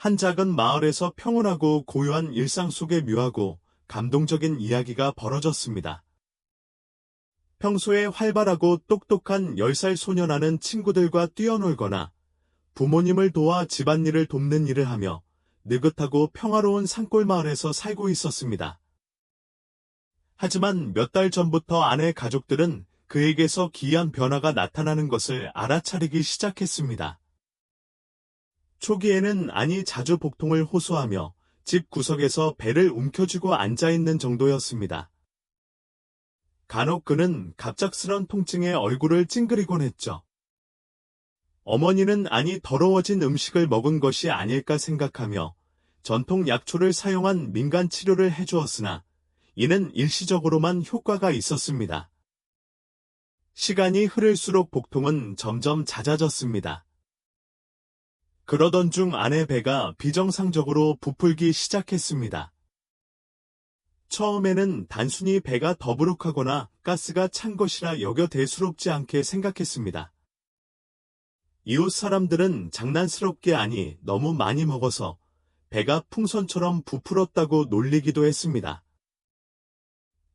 한 작은 마을에서 평온하고 고요한 일상 속에 묘하고 감동적인 이야기가 벌어졌습니다. 평소에 활발하고 똑똑한 10살 소년아는 친구들과 뛰어놀거나 부모님을 도와 집안일을 돕는 일을 하며 느긋하고 평화로운 산골 마을에서 살고 있었습니다. 하지만 몇 달 전부터 아내 가족들은 그에게서 기이한 변화가 나타나는 것을 알아차리기 시작했습니다. 초기에는 아니 자주 복통을 호소하며 집 구석에서 배를 움켜쥐고 앉아있는 정도였습니다. 간혹 그는 갑작스런 통증에 얼굴을 찡그리곤 했죠. 어머니는 아니 더러워진 음식을 먹은 것이 아닐까 생각하며 전통 약초를 사용한 민간 치료를 해주었으나 이는 일시적으로만 효과가 있었습니다. 시간이 흐를수록 복통은 점점 잦아졌습니다. 그러던 중 아내 배가 비정상적으로 부풀기 시작했습니다. 처음에는 단순히 배가 더부룩하거나 가스가 찬 것이라 여겨 대수롭지 않게 생각했습니다. 이웃 사람들은 장난스럽게 아니 너무 많이 먹어서 배가 풍선처럼 부풀었다고 놀리기도 했습니다.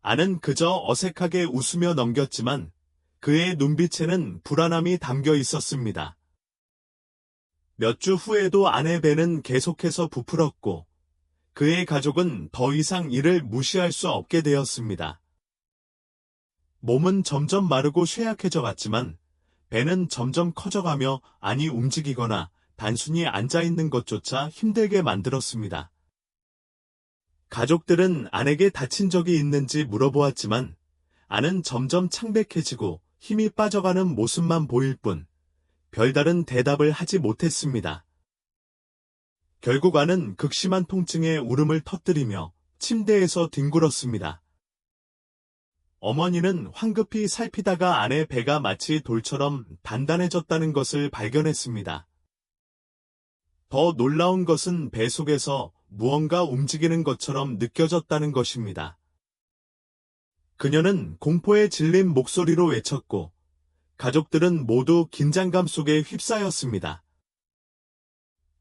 아는 그저 어색하게 웃으며 넘겼지만 그의 눈빛에는 불안함이 담겨 있었습니다. 몇 주 후에도 아내 배는 계속해서 부풀었고 그의 가족은 더 이상 이를 무시할 수 없게 되었습니다. 몸은 점점 마르고 쇠약해져 갔지만 배는 점점 커져가며 아니 움직이거나 단순히 앉아있는 것조차 힘들게 만들었습니다. 가족들은 아내게 다친 적이 있는지 물어보았지만 아는 점점 창백해지고 힘이 빠져가는 모습만 보일 뿐 별다른 대답을 하지 못했습니다. 결국 아는 극심한 통증에 울음을 터뜨리며 침대에서 뒹굴었습니다. 어머니는 황급히 살피다가 아내 배가 마치 돌처럼 단단해졌다는 것을 발견했습니다. 더 놀라운 것은 배 속에서 무언가 움직이는 것처럼 느껴졌다는 것입니다. 그녀는 공포에 질린 목소리로 외쳤고 가족들은 모두 긴장감 속에 휩싸였습니다.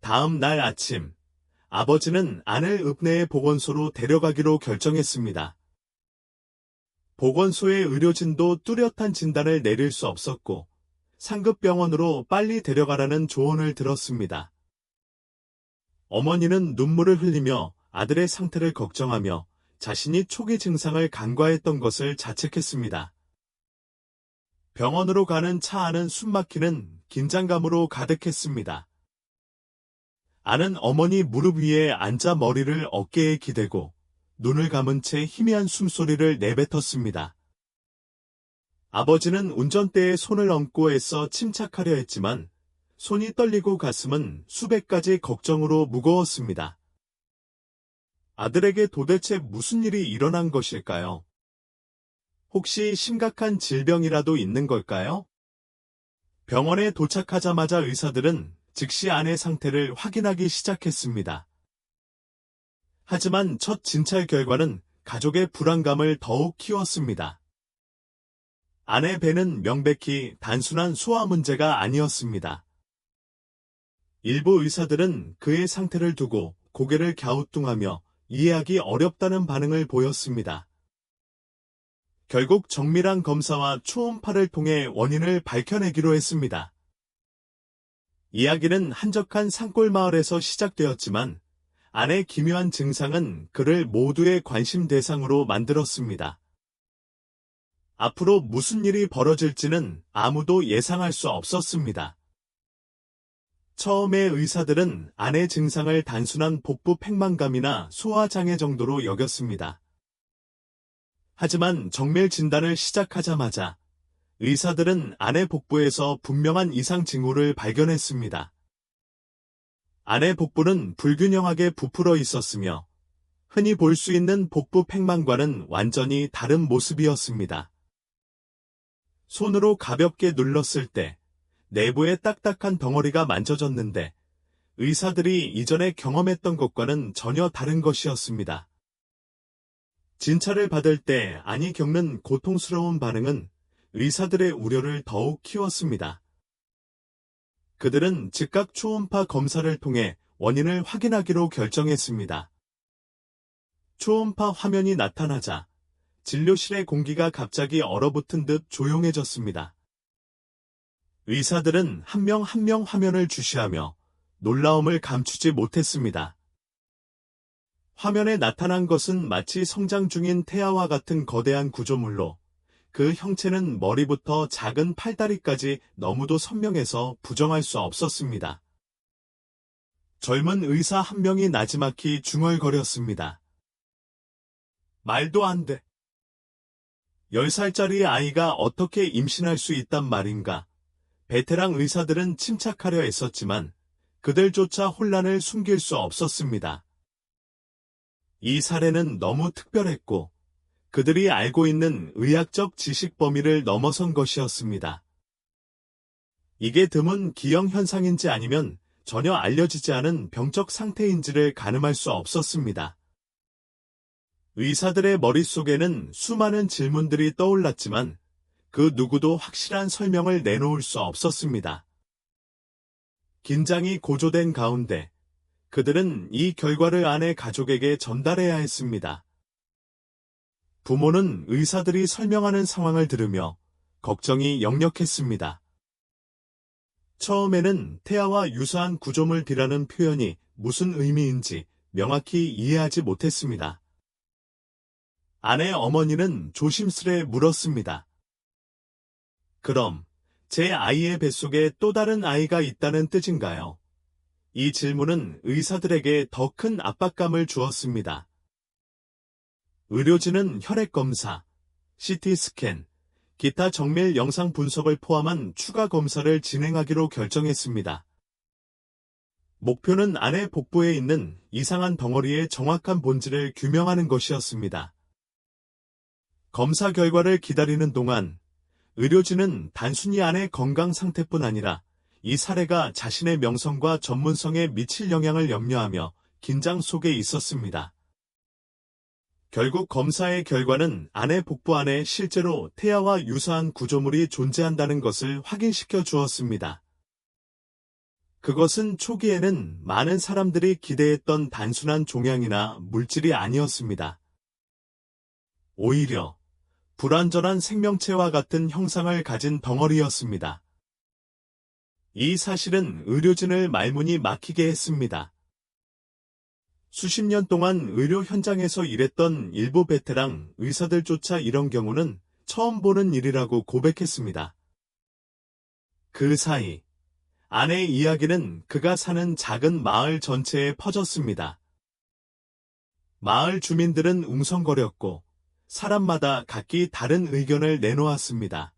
다음 날 아침 아버지는 아내를 읍내의 보건소로 데려가기로 결정했습니다. 보건소의 의료진도 뚜렷한 진단을 내릴 수 없었고 상급 병원으로 빨리 데려가라는 조언을 들었습니다. 어머니는 눈물을 흘리며 아들의 상태를 걱정하며 자신이 초기 증상을 간과했던 것을 자책했습니다. 병원으로 가는 차 안은 숨막히는 긴장감으로 가득했습니다. 아는 어머니 무릎 위에 앉아 머리를 어깨에 기대고 눈을 감은 채 희미한 숨소리를 내뱉었습니다. 아버지는 운전대에 손을 얹고 애써 침착하려 했지만 손이 떨리고 가슴은 수백 가지 걱정으로 무거웠습니다. 아들에게 도대체 무슨 일이 일어난 것일까요? 혹시 심각한 질병이라도 있는 걸까요? 병원에 도착하자마자 의사들은 즉시 아내 상태를 확인하기 시작했습니다. 하지만 첫 진찰 결과는 가족의 불안감을 더욱 키웠습니다. 아내 배는 명백히 단순한 소화 문제가 아니었습니다. 일부 의사들은 그의 상태를 두고 고개를 갸우뚱하며 이해하기 어렵다는 반응을 보였습니다. 결국 정밀한 검사와 초음파를 통해 원인을 밝혀내기로 했습니다. 이야기는 한적한 산골 마을에서 시작되었지만 아내 기묘한 증상은 그를 모두의 관심 대상으로 만들었습니다. 앞으로 무슨 일이 벌어질지는 아무도 예상할 수 없었습니다. 처음에 의사들은 아내 증상을 단순한 복부 팽만감이나 소화장애 정도로 여겼습니다. 하지만 정밀 진단을 시작하자마자 의사들은 아내 복부에서 분명한 이상 징후를 발견했습니다. 아내 복부는 불균형하게 부풀어 있었으며 흔히 볼 수 있는 복부 팽만과는 완전히 다른 모습이었습니다. 손으로 가볍게 눌렀을 때 내부에 딱딱한 덩어리가 만져졌는데 의사들이 이전에 경험했던 것과는 전혀 다른 것이었습니다. 진찰을 받을 때 아니 겪는 고통스러운 반응은 의사들의 우려를 더욱 키웠습니다. 그들은 즉각 초음파 검사를 통해 원인을 확인하기로 결정했습니다. 초음파 화면이 나타나자 진료실의 공기가 갑자기 얼어붙은 듯 조용해졌습니다. 의사들은 한 명 한 명 화면을 주시하며 놀라움을 감추지 못했습니다. 화면에 나타난 것은 마치 성장 중인 태아와 같은 거대한 구조물로 그 형체는 머리부터 작은 팔다리까지 너무도 선명해서 부정할 수 없었습니다. 젊은 의사 한 명이 나지막히 중얼거렸습니다. 말도 안 돼. 10살짜리 아이가 어떻게 임신할 수 있단 말인가. 베테랑 의사들은 침착하려 했었지만 그들조차 혼란을 숨길 수 없었습니다. 이 사례는 너무 특별했고 그들이 알고 있는 의학적 지식 범위를 넘어선 것이었습니다. 이게 드문 기형 현상인지 아니면 전혀 알려지지 않은 병적 상태인지를 가늠할 수 없었습니다. 의사들의 머릿속에는 수많은 질문들이 떠올랐지만 그 누구도 확실한 설명을 내놓을 수 없었습니다. 긴장이 고조된 가운데 그들은 이 결과를 아내 가족에게 전달해야 했습니다. 부모는 의사들이 설명하는 상황을 들으며 걱정이 역력했습니다. 처음에는 태아와 유사한 구조물이라는 표현이 무슨 의미인지 명확히 이해하지 못했습니다. 아내 어머니는 조심스레 물었습니다. 그럼 제 아이의 뱃속에 또 다른 아이가 있다는 뜻인가요? 이 질문은 의사들에게 더 큰 압박감을 주었습니다. 의료진은 혈액검사, CT 스캔, 기타 정밀 영상 분석을 포함한 추가 검사를 진행하기로 결정했습니다. 목표는 아내 복부에 있는 이상한 덩어리의 정확한 본질을 규명하는 것이었습니다. 검사 결과를 기다리는 동안 의료진은 단순히 아내 건강 상태뿐 아니라 이 사례가 자신의 명성과 전문성에 미칠 영향을 염려하며 긴장 속에 있었습니다. 결국 검사의 결과는 아내 복부 안에 실제로 태아와 유사한 구조물이 존재한다는 것을 확인시켜 주었습니다. 그것은 초기에는 많은 사람들이 기대했던 단순한 종양이나 물질이 아니었습니다. 오히려 불완전한 생명체와 같은 형상을 가진 덩어리였습니다. 이 사실은 의료진을 말문이 막히게 했습니다. 수십 년 동안 의료 현장에서 일했던 일부 베테랑 의사들조차 이런 경우는 처음 보는 일이라고 고백했습니다. 그 사이 아내의 이야기는 그가 사는 작은 마을 전체에 퍼졌습니다. 마을 주민들은 웅성거렸고 사람마다 각기 다른 의견을 내놓았습니다.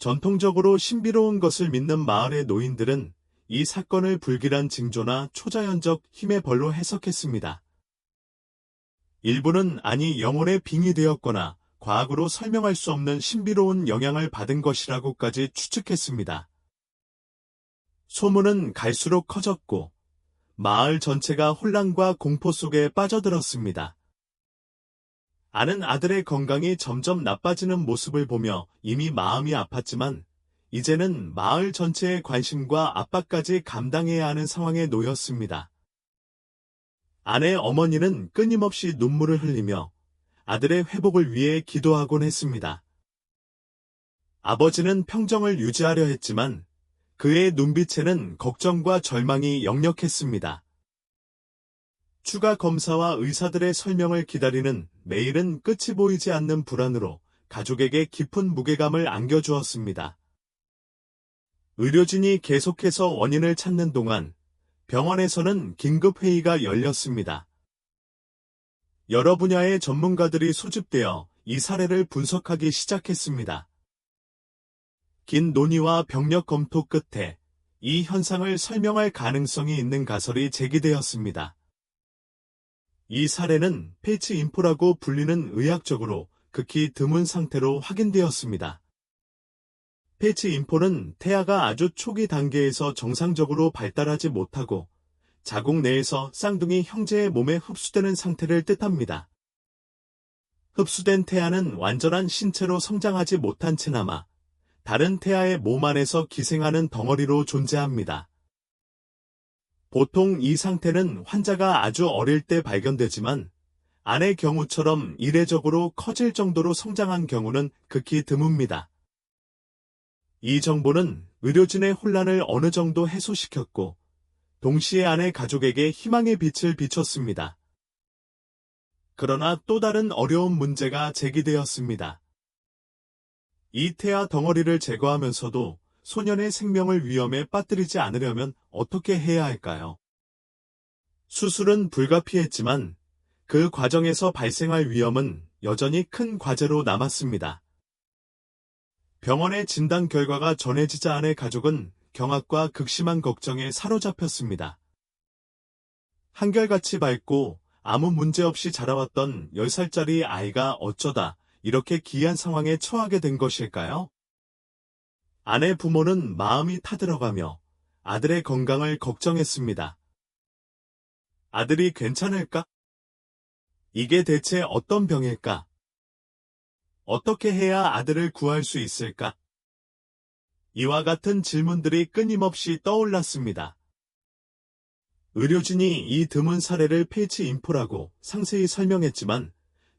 전통적으로 신비로운 것을 믿는 마을의 노인들은 이 사건을 불길한 징조나 초자연적 힘의 벌로 해석했습니다. 일부는 아니 영혼의 빙이 되었거나 과학으로 설명할 수 없는 신비로운 영향을 받은 것이라고까지 추측했습니다. 소문은 갈수록 커졌고 마을 전체가 혼란과 공포 속에 빠져들었습니다. 아는 아들의 건강이 점점 나빠지는 모습을 보며 이미 마음이 아팠지만 이제는 마을 전체의 관심과 압박까지 감당해야 하는 상황에 놓였습니다. 아내 어머니는 끊임없이 눈물을 흘리며 아들의 회복을 위해 기도하곤 했습니다. 아버지는 평정을 유지하려 했지만 그의 눈빛에는 걱정과 절망이 역력했습니다. 추가 검사와 의사들의 설명을 기다리는 매일은 끝이 보이지 않는 불안으로 가족에게 깊은 무게감을 안겨주었습니다. 의료진이 계속해서 원인을 찾는 동안 병원에서는 긴급회의가 열렸습니다. 여러 분야의 전문가들이 소집되어 이 사례를 분석하기 시작했습니다. 긴 논의와 병력 검토 끝에 이 현상을 설명할 가능성이 있는 가설이 제기되었습니다. 이 사례는 페이치 인포라고 불리는 의학적으로 극히 드문 상태로 확인되었습니다. 페이치 인포는 태아가 아주 초기 단계에서 정상적으로 발달하지 못하고 자궁 내에서 쌍둥이 형제의 몸에 흡수되는 상태를 뜻합니다. 흡수된 태아는 완전한 신체로 성장하지 못한 채 남아 다른 태아의 몸 안에서 기생하는 덩어리로 존재합니다. 보통 이 상태는 환자가 아주 어릴 때 발견되지만 아내 경우처럼 이례적으로 커질 정도로 성장한 경우는 극히 드뭅니다. 이 정보는 의료진의 혼란을 어느 정도 해소시켰고 동시에 아내 가족에게 희망의 빛을 비췄습니다. 그러나 또 다른 어려운 문제가 제기되었습니다. 이 태아 덩어리를 제거하면서도 소년의 생명을 위험에 빠뜨리지 않으려면 어떻게 해야 할까요? 수술은 불가피했지만 그 과정에서 발생할 위험은 여전히 큰 과제로 남았습니다. 병원의 진단 결과가 전해지자 아내 가족은 경악과 극심한 걱정에 사로잡혔습니다. 한결같이 밝고 아무 문제 없이 자라왔던 10살짜리 아이가 어쩌다 이렇게 기이한 상황에 처하게 된 것일까요? 아내 부모는 마음이 타들어가며 아들의 건강을 걱정했습니다. 아들이 괜찮을까? 이게 대체 어떤 병일까? 어떻게 해야 아들을 구할 수 있을까? 이와 같은 질문들이 끊임없이 떠올랐습니다. 의료진이 이 드문 사례를 페이치 인포라고 상세히 설명했지만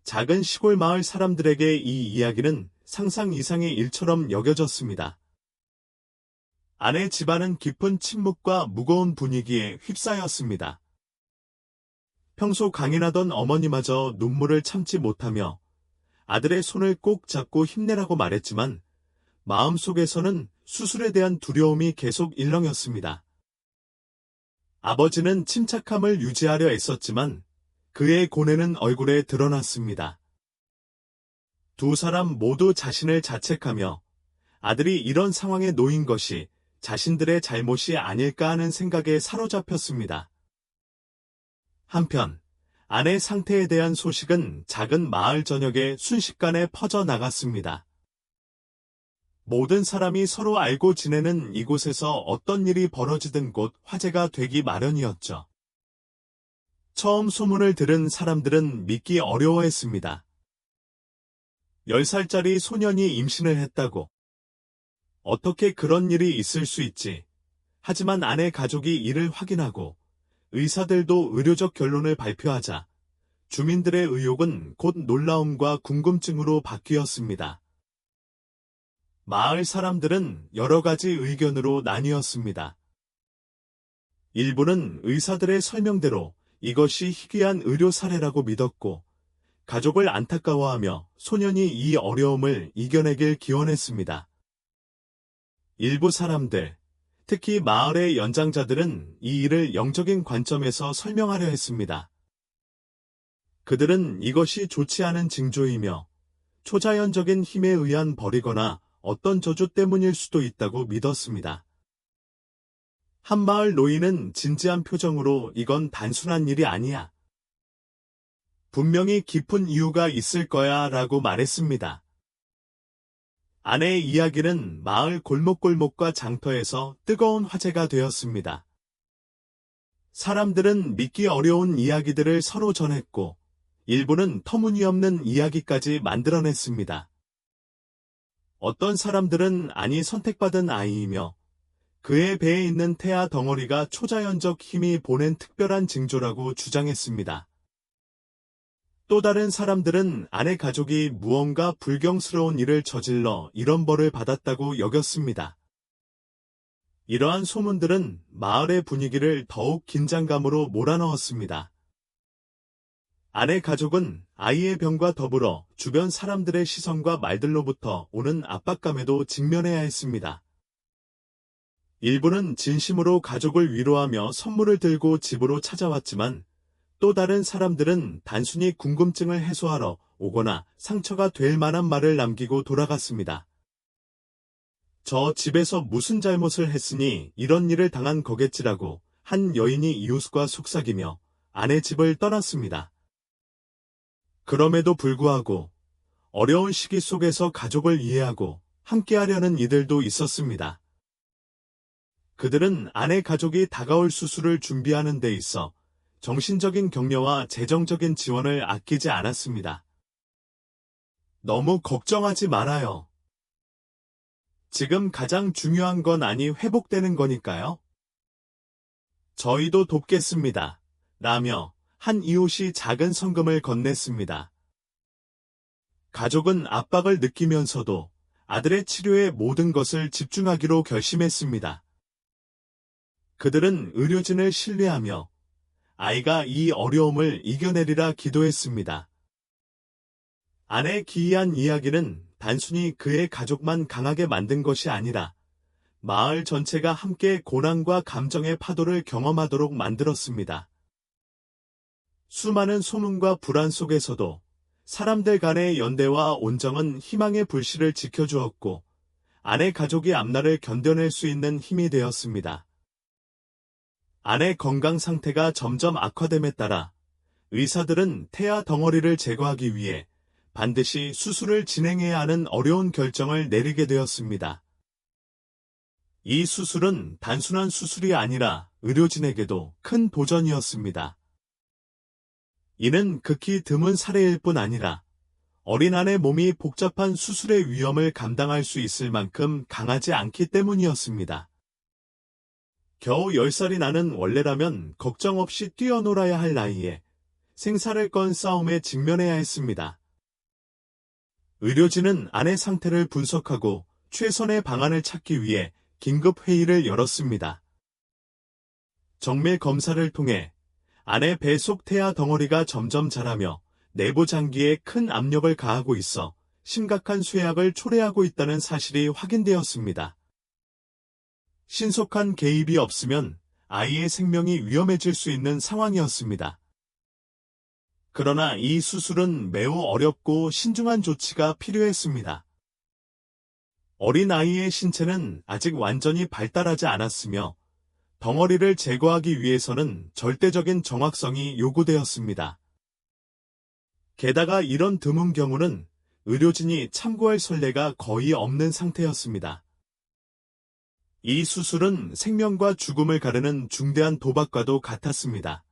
작은 시골 마을 사람들에게 이 이야기는 상상 이상의 일처럼 여겨졌습니다. 아내 집안은 깊은 침묵과 무거운 분위기에 휩싸였습니다. 평소 강인하던 어머니마저 눈물을 참지 못하며 아들의 손을 꼭 잡고 힘내라고 말했지만 마음속에서는 수술에 대한 두려움이 계속 일렁였습니다. 아버지는 침착함을 유지하려 애썼지만 그의 고뇌는 얼굴에 드러났습니다. 두 사람 모두 자신을 자책하며 아들이 이런 상황에 놓인 것이 자신들의 잘못이 아닐까 하는 생각에 사로잡혔습니다. 한편 아내 상태에 대한 소식은 작은 마을 전역에 순식간에 퍼져 나갔습니다. 모든 사람이 서로 알고 지내는 이곳에서 어떤 일이 벌어지든 곧 화제가 되기 마련이었죠. 처음 소문을 들은 사람들은 믿기 어려워했습니다. 10살짜리 소년이 임신을 했다고. 어떻게 그런 일이 있을 수 있지. 하지만 아내 가족이 이를 확인하고 의사들도 의료적 결론을 발표하자 주민들의 의혹은 곧 놀라움과 궁금증으로 바뀌었습니다. 마을 사람들은 여러 가지 의견으로 나뉘었습니다. 일부는 의사들의 설명대로 이것이 희귀한 의료 사례라고 믿었고, 가족을 안타까워하며 소년이 이 어려움을 이겨내길 기원했습니다. 일부 사람들, 특히 마을의 연장자들은 이 일을 영적인 관점에서 설명하려 했습니다. 그들은 이것이 좋지 않은 징조이며 초자연적인 힘에 의한 벌이거나 어떤 저주 때문일 수도 있다고 믿었습니다. 한 마을 노인은 진지한 표정으로 이건 단순한 일이 아니야. 분명히 깊은 이유가 있을 거야 라고 말했습니다. 아내의 이야기는 마을 골목골목과 장터에서 뜨거운 화제가 되었습니다. 사람들은 믿기 어려운 이야기들을 서로 전했고, 일부는 터무니없는 이야기까지 만들어냈습니다. 어떤 사람들은 아니 선택받은 아이이며 그의 배에 있는 태아 덩어리가 초자연적 힘이 보낸 특별한 징조라고 주장했습니다. 또 다른 사람들은 아내 가족이 무언가 불경스러운 일을 저질러 이런 벌을 받았다고 여겼습니다. 이러한 소문들은 마을의 분위기를 더욱 긴장감으로 몰아넣었습니다. 아내 가족은 아이의 병과 더불어 주변 사람들의 시선과 말들로부터 오는 압박감에도 직면해야 했습니다. 일부는 진심으로 가족을 위로하며 선물을 들고 집으로 찾아왔지만 또 다른 사람들은 단순히 궁금증을 해소하러 오거나 상처가 될 만한 말을 남기고 돌아갔습니다. 저 집에서 무슨 잘못을 했으니 이런 일을 당한 거겠지라고 한 여인이 이웃과 속삭이며 아내 집을 떠났습니다. 그럼에도 불구하고 어려운 시기 속에서 가족을 이해하고 함께하려는 이들도 있었습니다. 그들은 아내 가족이 다가올 수술을 준비하는 데 있어 정신적인 격려와 재정적인 지원을 아끼지 않았습니다. 너무 걱정하지 말아요. 지금 가장 중요한 건 아니 회복되는 거니까요. 저희도 돕겠습니다. 라며 한 이웃이 작은 성금을 건넸습니다. 가족은 압박을 느끼면서도 아들의 치료에 모든 것을 집중하기로 결심했습니다. 그들은 의료진을 신뢰하며 아이가 이 어려움을 이겨내리라 기도했습니다. 아내의 기이한 이야기는 단순히 그의 가족만 강하게 만든 것이 아니라 마을 전체가 함께 고난과 감정의 파도를 경험하도록 만들었습니다. 수많은 소문과 불안 속에서도 사람들 간의 연대와 온정은 희망의 불씨를 지켜주었고 아내 가족이 앞날을 견뎌낼 수 있는 힘이 되었습니다. 아내 건강 상태가 점점 악화됨에 따라 의사들은 태아 덩어리를 제거하기 위해 반드시 수술을 진행해야 하는 어려운 결정을 내리게 되었습니다. 이 수술은 단순한 수술이 아니라 의료진에게도 큰 도전이었습니다. 이는 극히 드문 사례일 뿐 아니라 어린 아내 몸이 복잡한 수술의 위험을 감당할 수 있을 만큼 강하지 않기 때문이었습니다. 겨우 10살이 나는 원래라면 걱정 없이 뛰어놀아야 할 나이에 생사를 건 싸움에 직면해야 했습니다. 의료진은 아내 상태를 분석하고 최선의 방안을 찾기 위해 긴급 회의를 열었습니다. 정밀 검사를 통해 아내 배 속 태아 덩어리가 점점 자라며 내부 장기에 큰 압력을 가하고 있어 심각한 쇠약을 초래하고 있다는 사실이 확인되었습니다. 신속한 개입이 없으면 아이의 생명이 위험해질 수 있는 상황이었습니다. 그러나 이 수술은 매우 어렵고 신중한 조치가 필요했습니다. 어린 아이의 신체는 아직 완전히 발달하지 않았으며 덩어리를 제거하기 위해서는 절대적인 정확성이 요구되었습니다. 게다가 이런 드문 경우는 의료진이 참고할 선례가 거의 없는 상태였습니다. 이 수술은 생명과 죽음을 가르는 중대한 도박과도 같았습니다.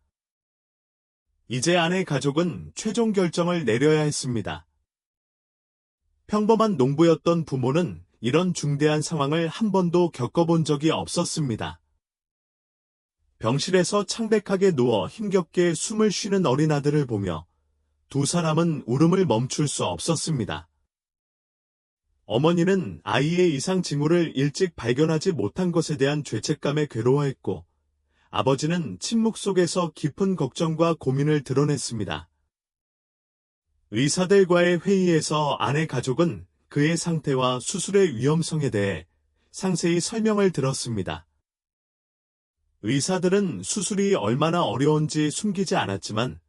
이제 아내 가족은 최종 결정을 내려야 했습니다. 평범한 농부였던 부모는 이런 중대한 상황을 한 번도 겪어본 적이 없었습니다. 병실에서 창백하게 누워 힘겹게 숨을 쉬는 어린 아들을 보며 두 사람은 울음을 멈출 수 없었습니다. 어머니는 아이의 이상 징후를 일찍 발견하지 못한 것에 대한 죄책감에 괴로워했고 아버지는 침묵 속에서 깊은 걱정과 고민을 드러냈습니다. 의사들과의 회의에서 아내 가족은 그의 상태와 수술의 위험성에 대해 상세히 설명을 들었습니다. 의사들은 수술이 얼마나 어려운지 숨기지 않았지만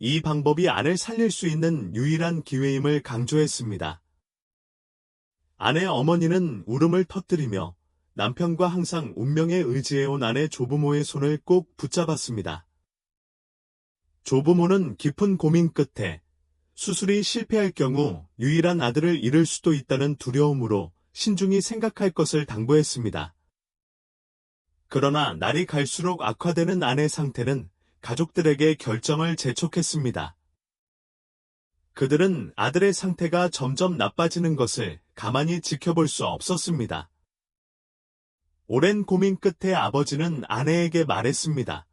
이 방법이 아내를 살릴 수 있는 유일한 기회임을 강조했습니다. 아내 어머니는 울음을 터뜨리며 남편과 항상 운명에 의지해온 아내 조부모의 손을 꼭 붙잡았습니다. 조부모는 깊은 고민 끝에 수술이 실패할 경우 유일한 아들을 잃을 수도 있다는 두려움으로 신중히 생각할 것을 당부했습니다. 그러나 날이 갈수록 악화되는 아내 상태는 가족들에게 결정을 재촉했습니다. 그들은 아들의 상태가 점점 나빠지는 것을 가만히 지켜볼 수 없었습니다. 오랜 고민 끝에 아버지는 아내에게 말했습니다.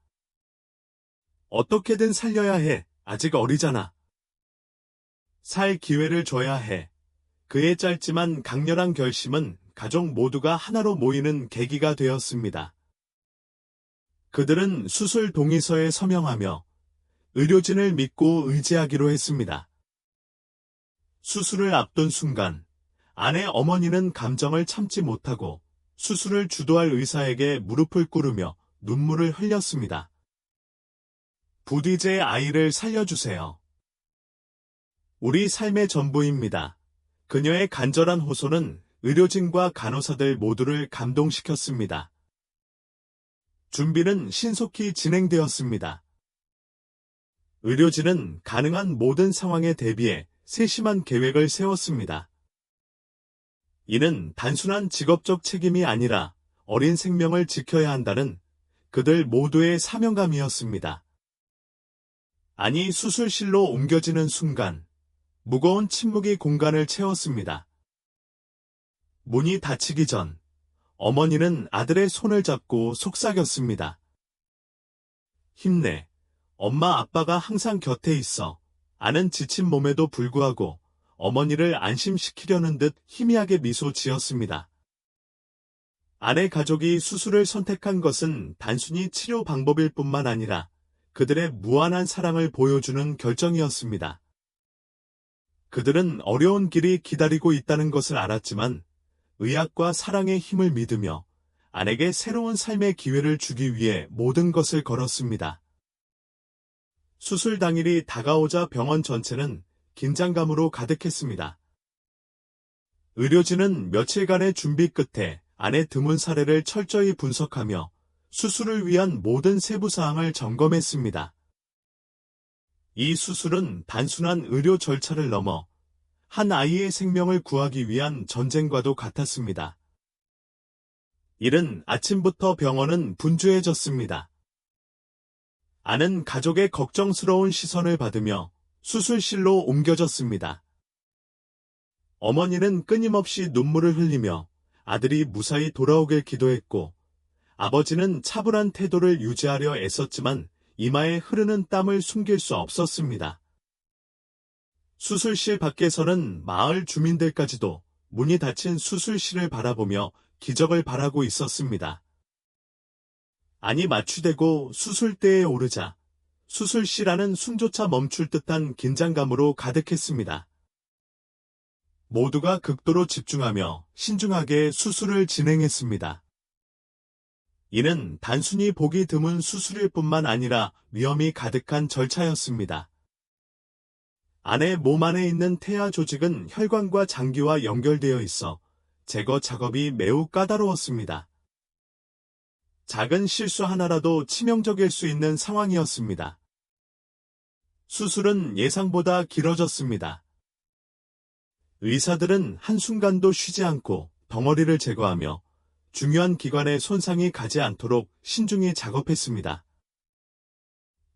어떻게든 살려야 해. 아직 어리잖아. 살 기회를 줘야 해. 그의 짧지만 강렬한 결심은 가족 모두가 하나로 모이는 계기가 되었습니다. 그들은 수술 동의서에 서명하며 의료진을 믿고 의지하기로 했습니다. 수술을 앞둔 순간 아내 어머니는 감정을 참지 못하고 수술을 주도할 의사에게 무릎을 꿇으며 눈물을 흘렸습니다. 부디 제 아이를 살려주세요. 우리 삶의 전부입니다. 그녀의 간절한 호소는 의료진과 간호사들 모두를 감동시켰습니다. 준비는 신속히 진행되었습니다. 의료진은 가능한 모든 상황에 대비해 세심한 계획을 세웠습니다. 이는 단순한 직업적 책임이 아니라 어린 생명을 지켜야 한다는 그들 모두의 사명감이었습니다. 아니 수술실로 옮겨지는 순간 무거운 침묵이 공간을 채웠습니다. 문이 닫히기 전 어머니는 아들의 손을 잡고 속삭였습니다. 힘내. 엄마 아빠가 항상 곁에 있어. 아는 지친 몸에도 불구하고 어머니를 안심시키려는 듯 희미하게 미소 지었습니다. 아내 가족이 수술을 선택한 것은 단순히 치료 방법일 뿐만 아니라 그들의 무한한 사랑을 보여주는 결정이었습니다. 그들은 어려운 길이 기다리고 있다는 것을 알았지만 의학과 사랑의 힘을 믿으며 아내에게 새로운 삶의 기회를 주기 위해 모든 것을 걸었습니다. 수술 당일이 다가오자 병원 전체는 긴장감으로 가득했습니다. 의료진은 며칠간의 준비 끝에 아내 드문 사례를 철저히 분석하며 수술을 위한 모든 세부 사항을 점검했습니다. 이 수술은 단순한 의료 절차를 넘어 한 아이의 생명을 구하기 위한 전쟁과도 같았습니다. 이른 아침부터 병원은 분주해졌습니다. 아는 가족의 걱정스러운 시선을 받으며 수술실로 옮겨졌습니다. 어머니는 끊임없이 눈물을 흘리며 아들이 무사히 돌아오길 기도했고 아버지는 차분한 태도를 유지하려 애썼지만 이마에 흐르는 땀을 숨길 수 없었습니다. 수술실 밖에서는 마을 주민들까지도 문이 닫힌 수술실을 바라보며 기적을 바라고 있었습니다. 안이 마취되고 수술대에 오르자 안은 숨조차 멈출 듯한 긴장감으로 가득했습니다. 모두가 극도로 집중하며 신중하게 수술을 진행했습니다. 이는 단순히 보기 드문 수술일 뿐만 아니라 위험이 가득한 절차였습니다. 아내 몸 안에 있는 태아 조직은 혈관과 장기와 연결되어 있어 제거 작업이 매우 까다로웠습니다. 작은 실수 하나라도 치명적일 수 있는 상황이었습니다. 수술은 예상보다 길어졌습니다. 의사들은 한순간도 쉬지 않고 덩어리를 제거하며 중요한 기관에 손상이 가지 않도록 신중히 작업했습니다.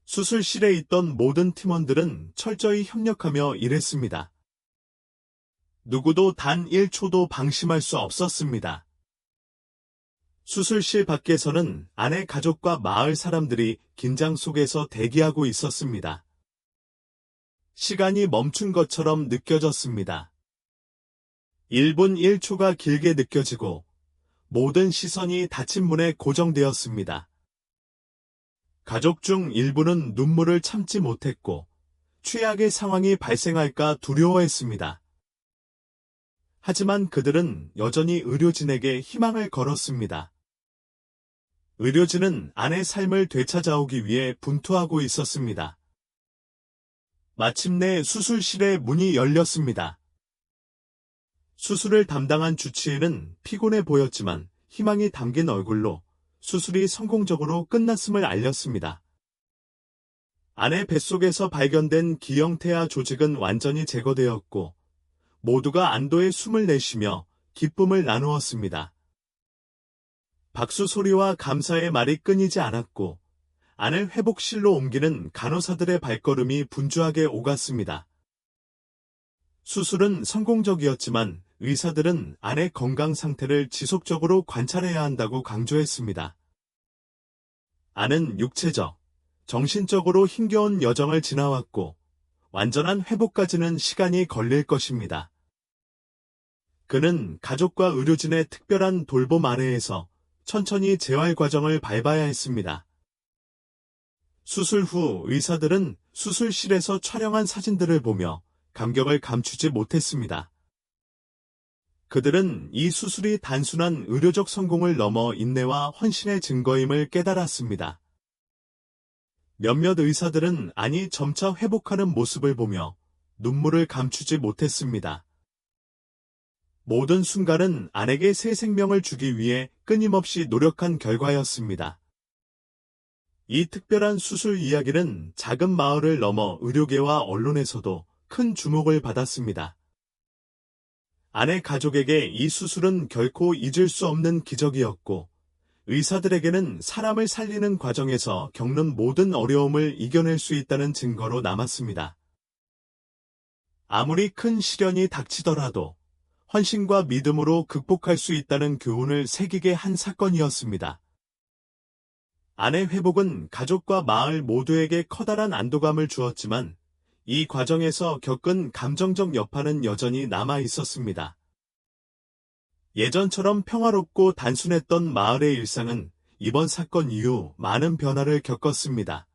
수술실에 있던 모든 팀원들은 철저히 협력하며 일했습니다. 누구도 단 1초도 방심할 수 없었습니다. 수술실 밖에서는 아내 가족과 마을 사람들이 긴장 속에서 대기하고 있었습니다. 시간이 멈춘 것처럼 느껴졌습니다. 1분 1초가 길게 느껴지고 모든 시선이 닫힌 문에 고정되었습니다. 가족 중 일부는 눈물을 참지 못했고 최악의 상황이 발생할까 두려워했습니다. 하지만 그들은 여전히 의료진에게 희망을 걸었습니다. 의료진은 아내 삶을 되찾아오기 위해 분투하고 있었습니다. 마침내 수술실의 문이 열렸습니다. 수술을 담당한 주치의는 피곤해 보였지만 희망이 담긴 얼굴로 수술이 성공적으로 끝났음을 알렸습니다. 아내 뱃속에서 발견된 기형태아 조직은 완전히 제거되었고 모두가 안도의 숨을 내쉬며 기쁨을 나누었습니다. 박수 소리와 감사의 말이 끊이지 않았고 아내 회복실로 옮기는 간호사들의 발걸음이 분주하게 오갔습니다. 수술은 성공적이었지만 의사들은 아내 건강 상태를 지속적으로 관찰해야 한다고 강조했습니다. 아는 육체적, 정신적으로 힘겨운 여정을 지나왔고 완전한 회복까지는 시간이 걸릴 것입니다. 그는 가족과 의료진의 특별한 돌봄 아래에서 천천히 재활 과정을 밟아야 했습니다. 수술 후 의사들은 수술실에서 촬영한 사진들을 보며 감격을 감추지 못했습니다. 그들은 이 수술이 단순한 의료적 성공을 넘어 인내와 헌신의 증거임을 깨달았습니다. 몇몇 의사들은 안이 점차 회복하는 모습을 보며 눈물을 감추지 못했습니다. 모든 순간은 안에게 새 생명을 주기 위해 끊임없이 노력한 결과였습니다. 이 특별한 수술 이야기는 작은 마을을 넘어 의료계와 언론에서도 큰 주목을 받았습니다. 아내 가족에게 이 수술은 결코 잊을 수 없는 기적이었고 의사들에게는 사람을 살리는 과정에서 겪는 모든 어려움을 이겨낼 수 있다는 증거로 남았습니다. 아무리 큰 시련이 닥치더라도 헌신과 믿음으로 극복할 수 있다는 교훈을 새기게 한 사건이었습니다. 아내 회복은 가족과 마을 모두에게 커다란 안도감을 주었지만 이 과정에서 겪은 감정적 여파는 여전히 남아 있었습니다. 예전처럼 평화롭고 단순했던 마을의 일상은 이번 사건 이후 많은 변화를 겪었습니다.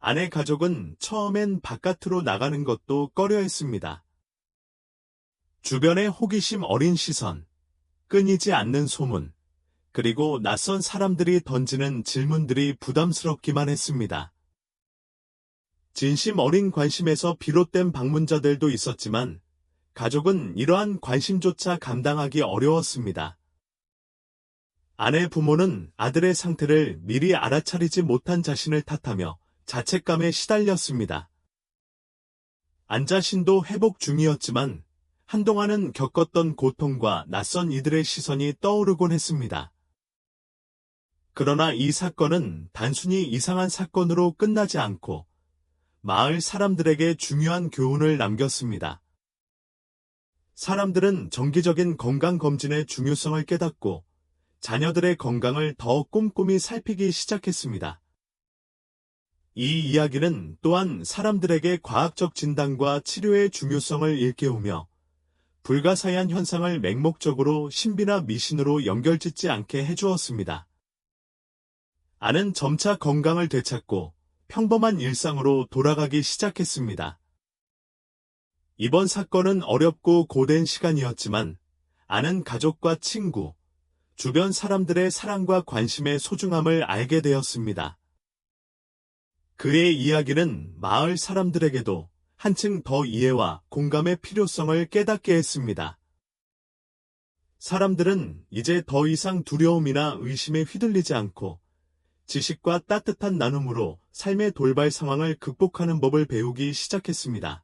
아내 가족은 처음엔 바깥으로 나가는 것도 꺼려 했습니다. 주변의 호기심 어린 시선, 끊이지 않는 소문, 그리고 낯선 사람들이 던지는 질문들이 부담스럽기만 했습니다. 진심 어린 관심에서 비롯된 방문자들도 있었지만 가족은 이러한 관심조차 감당하기 어려웠습니다. 아내 부모는 아들의 상태를 미리 알아차리지 못한 자신을 탓하며 자책감에 시달렸습니다. 안 자신도 회복 중이었지만 한동안은 겪었던 고통과 낯선 이들의 시선이 떠오르곤 했습니다. 그러나 이 사건은 단순히 이상한 사건으로 끝나지 않고 마을 사람들에게 중요한 교훈을 남겼습니다. 사람들은 정기적인 건강검진의 중요성을 깨닫고 자녀들의 건강을 더 꼼꼼히 살피기 시작했습니다. 이 이야기는 또한 사람들에게 과학적 진단과 치료의 중요성을 일깨우며 불가사의한 현상을 맹목적으로 신비나 미신으로 연결짓지 않게 해주었습니다. 아는 점차 건강을 되찾고 평범한 일상으로 돌아가기 시작했습니다. 이번 사건은 어렵고 고된 시간이었지만 아는 가족과 친구, 주변 사람들의 사랑과 관심의 소중함을 알게 되었습니다. 그의 이야기는 마을 사람들에게도 한층 더 이해와 공감의 필요성을 깨닫게 했습니다. 사람들은 이제 더 이상 두려움이나 의심에 휘둘리지 않고 지식과 따뜻한 나눔으로 삶의 돌발 상황을 극복하는 법을 배우기 시작했습니다.